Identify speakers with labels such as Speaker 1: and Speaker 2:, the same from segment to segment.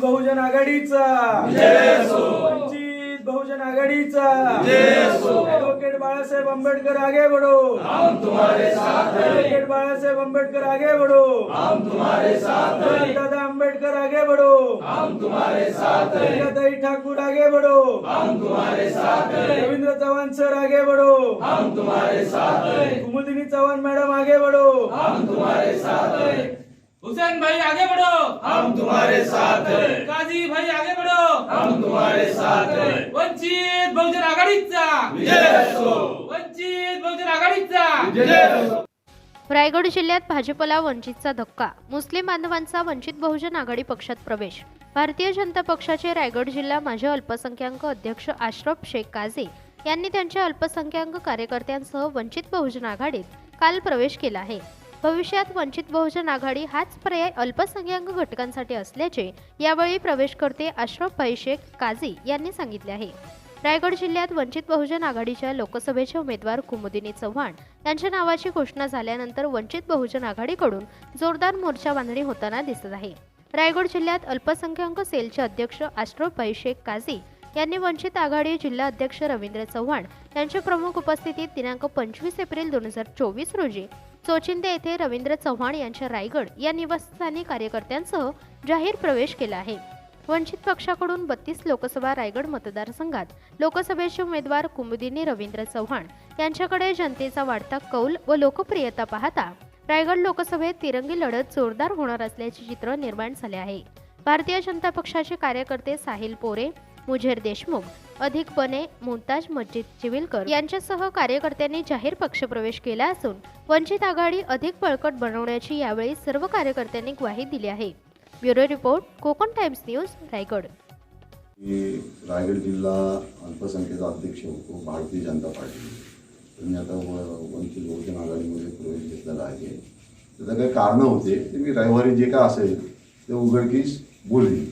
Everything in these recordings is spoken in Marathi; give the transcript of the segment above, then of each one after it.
Speaker 1: बहुजन आघाडीचा. वंचित बहुजन आघाडीचा. ॲडव्होकेट बाळासाहेब आंबेडकर आगे बढ़ो ॲडव्होकेट बाळासाहेब आंबेडकर आगे बढ़ो दादा आंबेडकर आगे बढ़ो ताई ठाकुर आगे बढ़ो रविंद्र चव्हाण सर आगे बढ़ो कुमुदिनी चव्हाण मॅडम आगे बढ़ो
Speaker 2: हुसैन भाई आगे बढ़ो। हम तुम्हारे साथ हैं। काजी भाई आगे बढ़ो। हम तुम्हारे साथ हैं। वंचित बहुजन आघाडीचा। वंचित बहुजन आघाडीचा।
Speaker 3: रायगड जिल्ह्यात भाजपला वंचितचा धक्का मुस्लिम बांधवांचा वंचित बहुजन आघाडी पक्षात प्रवेश. भारतीय जनता पक्षाचे रायगड जिल्हा माजी अल्पसंख्याक अध्यक्ष आश्रफ शेख काझी यांनी त्यांच्या अल्पसंख्याक कार्यकर्त्यांसह वंचित बहुजन आघाडीत काल प्रवेश केला आहे. भविष्यात वंचित बहुजन आघाडी हाच पर्याय अल्पसंख्याक घटकांसाठी असल्याचे यावेळी प्रवेशकर्ते आश्रफ भाई शेख काझी यांनी सांगितले आहे. रायगड जिल्ह्यात वंचित बहुजन आघाडीच्या लोकसभेचे उमेदवार कुमुदिनी चव्हाण यांच्या नावाची घोषणा झाल्यानंतर वंचित बहुजन आघाडीकडून जोरदार मोर्चा बांधणी होताना दिसत आहे. रायगड जिल्ह्यात अल्पसंख्याक सेलचे अध्यक्ष आश्रफ भाई शेख काझी यांनी वंचित आघाडी जिल्हा अध्यक्ष रवींद्र चव्हाण यांच्या प्रमुख उपस्थितीत दिनांक पंचवीस एप्रिल दोन हजार चोवीस रोजी चोचिंदे येथे रवींद्र चव्हाण यांच्या रायगड या निवासस्थानी कार्यकर्त्यांसह जाहीर प्रवेश केला आहे. वंचित पक्षाकडून बत्तीस लोकसभा रायगड मतदारसंघात लोकसभेचे उमेदवार कुमुदिनी रवींद्र चव्हाण यांच्याकडे जनतेचा वाढता कौल व लोकप्रियता पाहता रायगड लोकसभेत तिरंगी लढत जोरदार होणार असल्याचे चित्र निर्माण झाले आहे. भारतीय जनता पक्षाचे कार्यकर्ते साहिल पोरे मुझेर देशमुख अधिक बने मुमताज मस्जिद चिविलकर यांच्यासह कार्यकर्त्यांनी जाहीर पक्षप्रवेश केला असून वंचित आघाडी अधिक बळकट बनवण्याची यावेळी सर्व कार्यकर्त्यांनी ग्वाही दिली आहे. Bureau report Konkan Times news Raigad.
Speaker 4: Raigad जिल्हा अल्पसंख्याक अध्यक्ष होतो भारतीय जनता पार्टी. त्यांनी आता वंचित बहुजन आघाडीमध्ये प्रवेश घेतलेला आहे. त्याचं काही कारणं होते ते मी रविवारी जे काय असेल ते उघडकीस बोलली.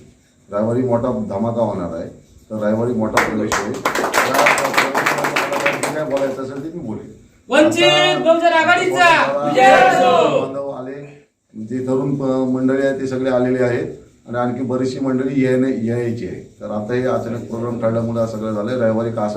Speaker 4: रविवारी मोठा धमाका होणार आहे. तर रविवारी मोठा प्रवेश होईल काय बोलायचं असेल ते मी बोलेन.
Speaker 2: वंचित बहुजन आघाडीचा विजय असो.
Speaker 4: बांधव आले जे तरुण मंडळी आहे ते सगळे आलेले आहेत. आणि आणखी बरीचशी मंडळी येणे यायची आहे. तर आता हे अचानक प्रोग्राम काढल्यामुळे सगळं झालंय. रविवारी का